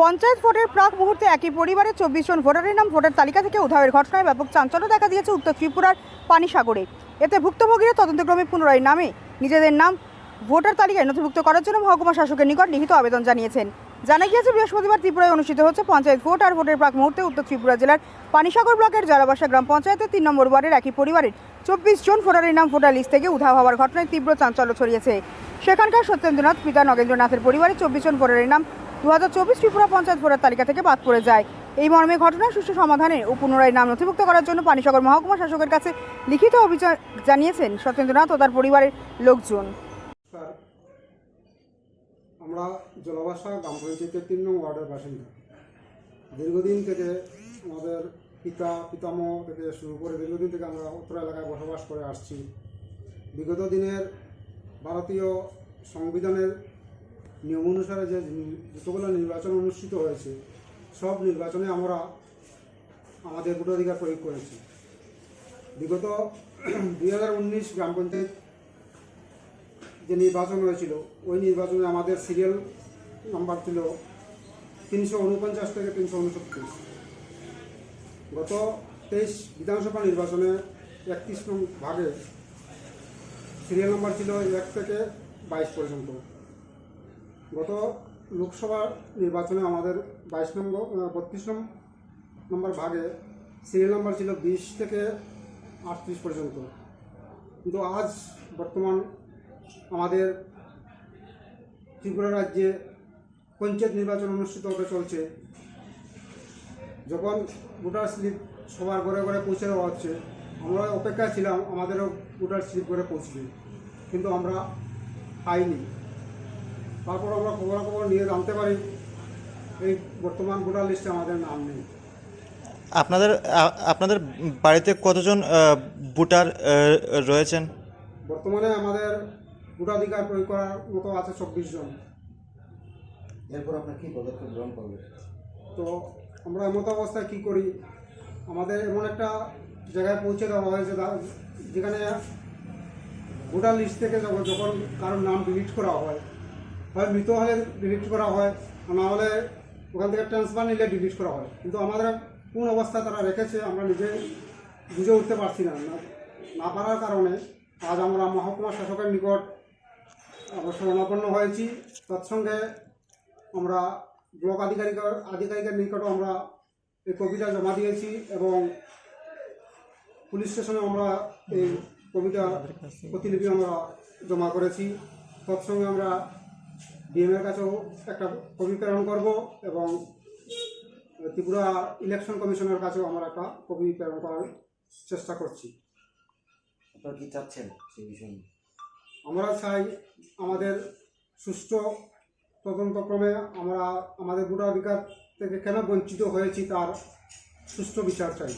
পঞ্চায়েত ভোটের প্রাক মুহূর্তে একই পরিবারের চব্বিশ জন ভোটারের নাম ভোটার তালিকা থেকে উধাবের ঘটনায় ব্যাপক চাঞ্চল্য দেখা দিয়েছে উত্তর ত্রিপুরার পানিসাগরে। এতে ভুক্তভোগীরা তদন্তক্রমে পুনরায় নামে। নিজেদের নাম ভোটার তালিকায় নথিভুক্ত করার জন্য মহকুমা শাসকের নিকট লিখিত আবেদন জানিয়েছেন। জানা গিয়েছে, বৃহস্পতিবার ত্রিপুরায় অনুষ্ঠিত হচ্ছে পঞ্চায়েত ভোট আর ভোটের প্রাক মুহূর্তে উত্তর ত্রিপুরা জেলার পানিসাগর ব্লকের জলাবাসা গ্রাম পঞ্চায়েতের তিন নম্বর ওয়ার্ডের একই পরিবারের চব্বিশ জন ভোটারের নাম ভোটার লিস্ট থেকে উধাও হওয়ার ঘটনায় তীব্র চাঞ্চল্য ছড়িয়েছে। সেখানকার সত্যেন্দ্রনাথ, পিতা নগেন্দ্রনাথের পরিবারের চব্বিশ জন ভোটারের নাম দু হাজার চব্বিশ ত্রিপুরা পঞ্চায়েত ভোটার তালিকা থেকে বাদ পড়ে যায়। এই মর্মে ঘটনার সুষ্ঠু সমাধানে ও পুনরায় নাম নথিভুক্ত করার জন্য পানিসাগর মহকুমা শাসকের কাছে লিখিত অভিযোগ জানিয়েছেন সত্যেন্দ্রনাথ ও তার পরিবারের লোকজন। আমরা জলবাসা গ্রাম পঞ্চায়েতের তিন নং ওয়ার্ডের বাসিন্দা। দীর্ঘদিন থেকে আমাদের পিতা, পিতামহ থেকে শুরু করে দীর্ঘদিন থেকে আমরা উত্তর এলাকায় বসবাস করে আসছি। বিগত দিনের ভারতীয় সংবিধানের নিয়ম অনুসারে যে যতগুলো নির্বাচন অনুষ্ঠিত হয়েছে, সব নির্বাচনে আমরা আমাদের ভোটাধিকার প্রয়োগ করেছি। বিগত দুই হাজার উনিশ গ্রাম পঞ্চায়েত যে নির্বাচন হয়েছিল, ওই নির্বাচনে আমাদের সিরিয়াল নাম্বার ছিল তিনশো উনপঞ্চাশ থেকে তিনশো উনসত্তর গত তেইশ বিধানসভা নির্বাচনে একত্রিশ ভাগে সিরিয়াল নাম্বার ছিল এক থেকে বাইশ পর্যন্ত। গত লোকসভা নির্বাচনে আমাদের বাইশ নম্বর বত্রিশ নম্বর ভাগে সিরিয়াল নাম্বার ছিল বিশ থেকে আটত্রিশ পর্যন্ত। কিন্তু আজ বর্তমান আমাদের ত্রিপুরা রাজ্যে পঞ্চায়েত নির্বাচন অনুষ্ঠিত হতে চলছে। যখন ভোটার স্লিপ সবার ঘরে ঘরে পৌঁছে দেওয়া হচ্ছে, আমরা অপেক্ষায় ছিলাম আমাদেরও ভোটার স্লিপ ঘরে পৌঁছবে, কিন্তু আমরা পাইনি। তারপর আমরা খবরাখবর নিয়ে জানতে পারি। এই বর্তমান ভোটার লিস্টে আমাদের নাম নেই। আপনাদের আপনাদের বাড়িতে কতজন ভোটার রয়েছেন? বর্তমানে আমাদের ভোটাধিকার প্রয়োগ করার মতো আছে চব্বিশ জন। এরপর আপনার কি পদক্ষেপ গ্রহণ করবেন? তো আমরা এমত অবস্থায় কী করি? আমাদের এমন একটা জায়গায় পৌঁছে দেওয়া হয়েছে যা- যেখানে ভোটার লিস্ট থেকে যখন যখন কারোর নাম ডিলিট করা হয় হয়, মৃত হলে ডিলিট করা হয় না হলে ওখান থেকে ট্রান্সফার নিলে ডিলিট করা হয়। কিন্তু আমাদের কোন অবস্থা তারা রেখেছে, আমরা নিজে বুঝে উঠতে পারছি না। না- পারার কারণে আজ আমরা মহকুমা শাসকের নিকট শরণাপন্ন হয়েছি। তৎসঙ্গে আমরা ব্লক আধিকারিক, আধিকারিকের নিকটও আমরা এই কবিতা জমা দিয়েছি এবং পুলিশ স্টেশনে আমরা এই কবিতা প্রতিলিপি আমরা জমা করেছি। তৎসঙ্গে আমরা ডিএমের কাছেও একটা কবি প্রেরণ করব এবং ত্রিপুরা ইলেকশন কমিশনের কাছেও আমরা একটা কবি প্রেরণ করার চেষ্টা করছি। আপনারা কি চাচ্ছেন সেই বিষয় আমরা চাই আমাদের সুষ্ঠু তদন্তক্রমে আমরা আমাদের ভোটাধিকার থেকে কেন বঞ্চিত হয়েছি তার সুষ্ঠু বিচার চাই।